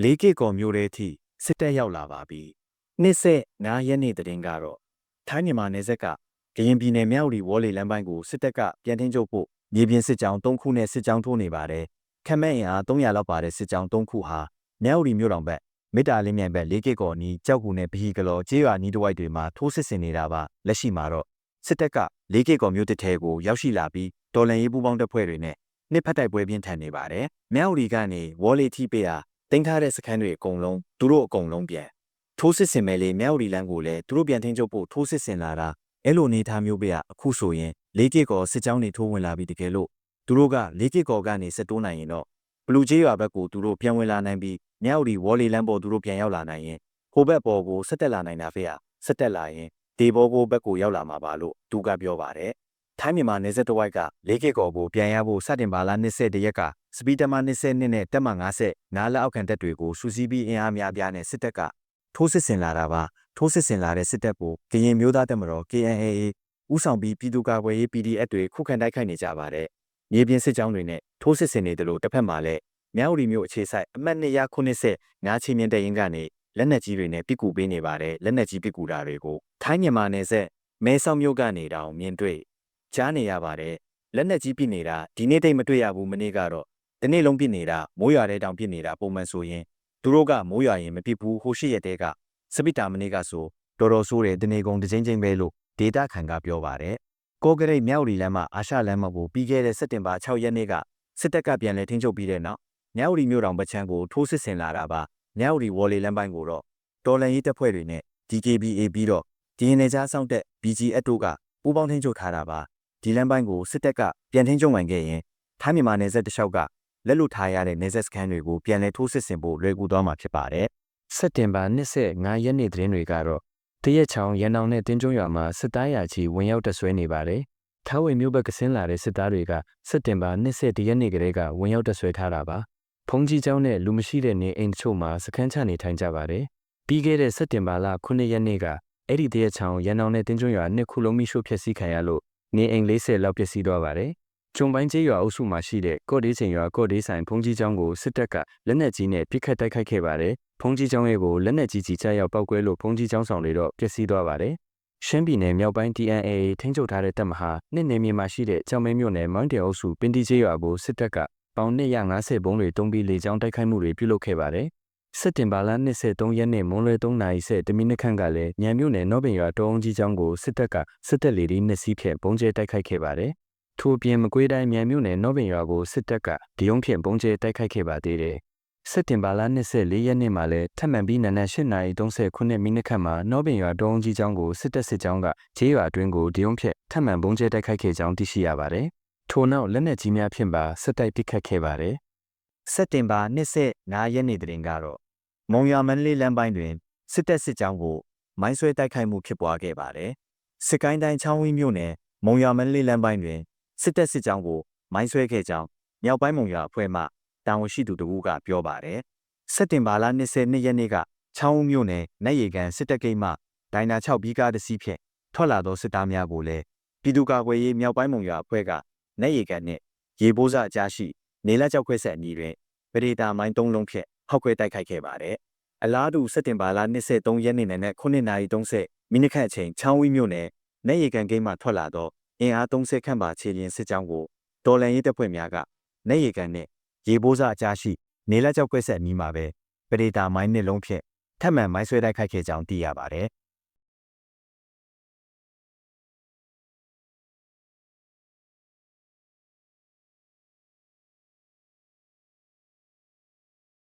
လေးကစ်ကော်မျိုးတဲ့အထိစစ်တပ်ရောက်လာပါပြီနှစ်ဆက်9ရက်နေ့တရင်ကတော့ထိုင်းမြန်မာနယ်စပ်ကကရင်ပြည်နယ်မြောက်ရီဝေါ်လီလမ်းပိုင်းကိုစစ်တပ်ကပြန်ထင်းချုပ်ဖို့မြေပြင်စစ်ကြောင်း3ခုနဲ့စစ်ကြောင်းထိုးနေပါတယ်ခမက်အင်အား300လောက်ပါတဲ့စစ်ကြောင်း3ခုဟာမြောက်ရီမြို့တော်ဘက်မေတ္တာလင်းမြိုင်ဘက်လေးကစ်ကော်နီးကြောက်ကူနဲ့ဗဟီကလောကျေးရွာနီးတစ်ဝိုက်တွေမှာထိုးစစ်ဆင်နေတာပါလက်ရှိမှာတော့စစ်တပ်ကလေးကစ်ကော်မြို့တစ်ထဲကိုရောက်ရှိလာပြီးတော်လန်ရေးပူးပေါင်းတပ်ဖွဲ့တွေနဲ့နှစ်ဖက်တိုက်ပွဲပြင်းထန်နေပါတယ်မြောက်ရီကနေဝေါ်လီထိပေးဟာ တင်ထားတဲ့စခန်းတွေအကုန်လုံးသူတို့အကုန်လုံးပြန်ထိုးစစ်ဆင်မဲ့လေမြောက်ရီလန်းကိုလည်းသူတို့ပြန်ထင်းချုပ်ဖို့ထိုးစစ်ဆင်လာတာအဲ့လိုအနေထားမျိုးပဲအခုဆိုရင်လေးကစ်ကော်စစ်ကြောင်းတွေထိုးဝင်လာပြီးတကယ်လို့သူတို့ကလေးကစ်ကော်ကနေစစ်တိုးနိုင်ရင်တော့ဘလူးကျေးရွာဘက်ကိုသူတို့ပြန်ဝင်လာနိုင်ပြီးမြောက်ရီဝေါ်လီလန်းပေါ်သူတို့ပြန်ရောက်လာနိုင်ရင်ဟိုဘက်ပေါ်ကိုဆက်တက်လာနိုင်တာဖေဟာဆက်တက်လာရင်ဒေဘောကိုဘက်ကိုရောက်လာမှာပါလို့သူကပြောပါတယ် ထိုင်းမြန်မာနယ်စပ်တစ်ဝိုက်ကလေးကစ်ကော်ကိုပြန်ရဖို့စတင်ပါလာ20ရက်ကစပီတမ20နဲ့တက်မ90နားလက်အောက်ခံတပ်တွေကိုစူစီးပြီးအင်အားများပြားနဲ့စစ်တပ်ကထိုးစစ်ဆင်လာတာပါထိုးစစ်ဆင်လာတဲ့စစ်တပ်ကိုကရင်မျိုးသားတပ်မတော် KNAA ဥဆောင်ပြီးပြည်သူ့ကာကွယ်ရေး PDF တွေခုခံတိုက်ခိုက်နေကြပါတယ်မြေပြင်စစ်ကြောင်းတွေနဲ့ထိုးစစ်ဆင်နေတယ်လို့တစ်ဖက်မှာလည်းမြောက်ရီမျိုးအခြေဆိုင်အမှတ်290ငါးချင်းမြင့်တဲ့ရင်ကနေလက်နက်ကြီးတွေနဲ့ပြစ်ကူပေးနေပါတယ်လက်နက်ကြီးပြစ်ကူတာတွေကိုထိုင်းမြန်မာနယ်စပ်မဲဆောက်မြို့ကနေတောင်မြင်တွေ့ ကြားနေရပါတယ်လက်နက်ကြီးပြစ်နေတာဒီနေ့တိတ်မတွေ့ရဘူးမနေ့ကတော့ဒီနေ့လုံးပြစ်နေတာမိုးရွာတဲ့တောင်ပြစ်နေတာပုံမှန်ဆိုရင်သူတို့ကမိုးရွာရင်မပြစ်ဘူးဟိုရှိရက်တဲကစပစ်တာမနေ့ကဆိုတော်တော်ဆိုးတယ်တနေကုန်တစ်ချင်းချင်းပဲလို့ဒေတာခန်ကပြောပါတယ်ကောကရိတ်မြောက်ရီလမ်းမှာအာရှလမ်းမကိုပြီးခဲ့တဲ့စက်တင်ဘာ6ရက်နေ့ကစစ်တပ်ကပြန်လဲထင်းချုပ်ပြီးတဲ့နောက်မြောက်ရီမြို့တော်ပချမ်းကိုထိုးစစ်ဆင်လာတာပါမြောက်ရီဝေါ်လီလမ်းပိုင်းကိုတော့တော်လန်ရေးတပ်ဖွဲ့တွေနဲ့ DKBA ပြီးတော့ဒီနေကြားဆောင်တက် BGF တို့ကပူးပေါင်းထင်းချုပ်ထားတာပါ ဒီလမ်းပိုင်းကိုစစ်တပ်ကပြန်ထင်းချုပ်နိုင်ခဲ့ရင်ထိုင်းမြန်မာနယ်စပ်တစ်လျှောက်ကလက်လွတ်ထားရတဲ့နယ်စပ်စခန်းတွေကိုပြန်လည်ထိုးစစ်ဆင်ဖို့လွယ်ကူသွားမှာဖြစ်ပါတယ်စက်တင်ဘာ25ရက်နေ့သတင်းတွေကတော့တရက်ချောင်းရန်အောင်နဲ့တင်းကျွန်းရွာမှာစစ်သားရာချီဝင်ရောက်တဆွဲနေပါတယ်။ထားဝေမျိုးဘက်ကဆင်းလာတဲ့စစ်သားတွေကစက်တင်ဘာ22ရက်နေ့ကလေးကဝင်ရောက်တဆွဲထားတာပါ။ဖုန်ကြီးကျောင်းနဲ့လူမရှိတဲ့နေအိမ်ချို့မှာစခန်းချနေထိုင်ကြပါတယ်။ပြီးခဲ့တဲ့စက်တင်ဘာလ9ရက်နေ့ကအဲ့ဒီတရက်ချောင်းရန်အောင်နဲ့တင်းကျွန်းရွာနှစ်ခုလုံးမိရှို့ဖျက်ဆီးခံရလို့ နေအိမ်40လောက်ပျက်စီးသွားပါတယ်။ကျုံပိုင်းကျေးရွာအုပ်စုမှာရှိတဲ့ကော့ဒေးချိန်ရွာကော့ဒေးဆိုင်ဖုန်ကြီးကျောင်းကိုစစ်တပ်ကလက်နက်ကြီးနဲ့ပစ်ခတ်တိုက်ခိုက်ခဲ့ပါတယ်။ဖုန်ကြီးကျောင်းရဲ့ကိုလက်နက်ကြီးကြီးချရောက်ပောက်ကွဲလို့ဖုန်ကြီးကျောင်းဆောင်တွေတော့ပျက်စီးသွားပါတယ်။ရှမ်းပြည်နယ်မြောက်ပိုင်း TNA ထိန်းချုပ်ထားတဲ့တပ်မဟာနှစ်နေမြေမှာရှိတဲ့ကျောင်းမဲမြို့နယ်မောင်းတယ်အုပ်စုပင်တီကျေးရွာကိုစစ်တပ်ကပေါင်150ဘုံတွေတုံးပြီးလေကြောင်းတိုက်ခိုက်မှုတွေပြုလုပ်ခဲ့ပါတယ်။ စက်တင်ဘာလ23ရက်နေ့မွန်းလွဲ3နာရီဆယ်တမိနစ်ခန့်ကလည်းညံမြို့နယ်နော့ပင်ရွာတောအုံးကြီးကျောင်းကိုစစ်တပ်ကစစ်တပ်လေဒီနှစ်စီးဖြင့်ဘုံကျဲတိုက်ခိုက်ခဲ့ပါတယ်။ထို့ပြင်မကွေးတိုင်းမြန်မြို့နယ်နော့ပင်ရွာကိုစစ်တပ်ကဒီုံဖြင့်ဘုံကျဲတိုက်ခိုက်ခဲ့ပါသေးတယ်။စက်တင်ဘာလ24ရက်နေ့မှာလည်းထပ်မံပြီးနနက်8:39မိနစ်ခန့်မှာနော့ဘင်ရွာတုံးကြီးကျောင်းကိုစစ်တပ်စစ်ကြောင်းကခြေရွာအတွင်းကိုဒီုံဖြက်ထပ်မံဘုံကျဲတိုက်ခိုက်ခဲ့ကြောင်းသိရှိရပါတယ်။ထို့နောက်လက်နက်ကြီးများဖြင့်ပါစစ်တိုက်ပစ်ခတ်ခဲ့ပါတယ်။စက်တင်ဘာ25ရက်နေ့တွင်ကတော့ မုံရွာမန္တလေးလမ်းပိုင်းတွင်စစ်တပ်စစ်ကြောင်းကိုမိုင်းဆွဲတိုက်ခိုက်မှုဖြစ်ပွားခဲ့ပါတယ်။စစ်ကိုင်းတိုင်းချောင်းဝင်းမြို့နယ်မုံရွာမန္တလေးလမ်းပိုင်းတွင်စစ်တပ်စစ်ကြောင်းကိုမိုင်းဆွဲခဲ့ကြောင်းမြောက်ပိုင်းမုံရွာအဖွဲ့မှတာဝန်ရှိသူတဦးကပြောပါတယ်။စက်တင်ဘာလ22ရက်နေ့ကချောင်းဦးမြို့နယ်နက်ရီကန်စစ်တပ်ဂိတ်မှဒိုင်နာ6ဘီးကားတစ်စီးဖြင့်ထွက်လာသောစစ်သားများကိုလည်းပြည်သူ့ကာကွယ်ရေးမြောက်ပိုင်းမုံရွာအဖွဲ့ကနက်ရီကန်နှင့်ရေပိုးစာအကြားရှိနေလက်ကြောက်ခွဲဆက်အနီးတွင်ပရိဒါမိုင်း၃လုံးဖြင့် ဟောက်ခွဲတိုက်ခိုက်ခဲ့ပါတယ်။အလားတူစက်တင်ဘာလ23ရက်နေ့နဲ့9:30မိနစ်ခန့်အချိန်ချောင်းဝီမြို့နယ်နက်ရီကန်ဂိတ်မှထွက်လာသောအင်အား30ခန့်ပါခြေလျင်စစ်ကြောင်းကိုတော်လန်ရေးတပ်ဖွဲ့များကနက်ရီကန်နှင့်ရေပိုးစားအကြားရှိနေလက်ကြောက်ကွက်ဆက်အနီးမှာပဲပဒေတာမိုင်းနှစ်လုံးဖြင့်ထပ်မံမိုင်းဆွဲတိုက်ခိုက်ခဲ့ကြောင်းသိရပါတယ်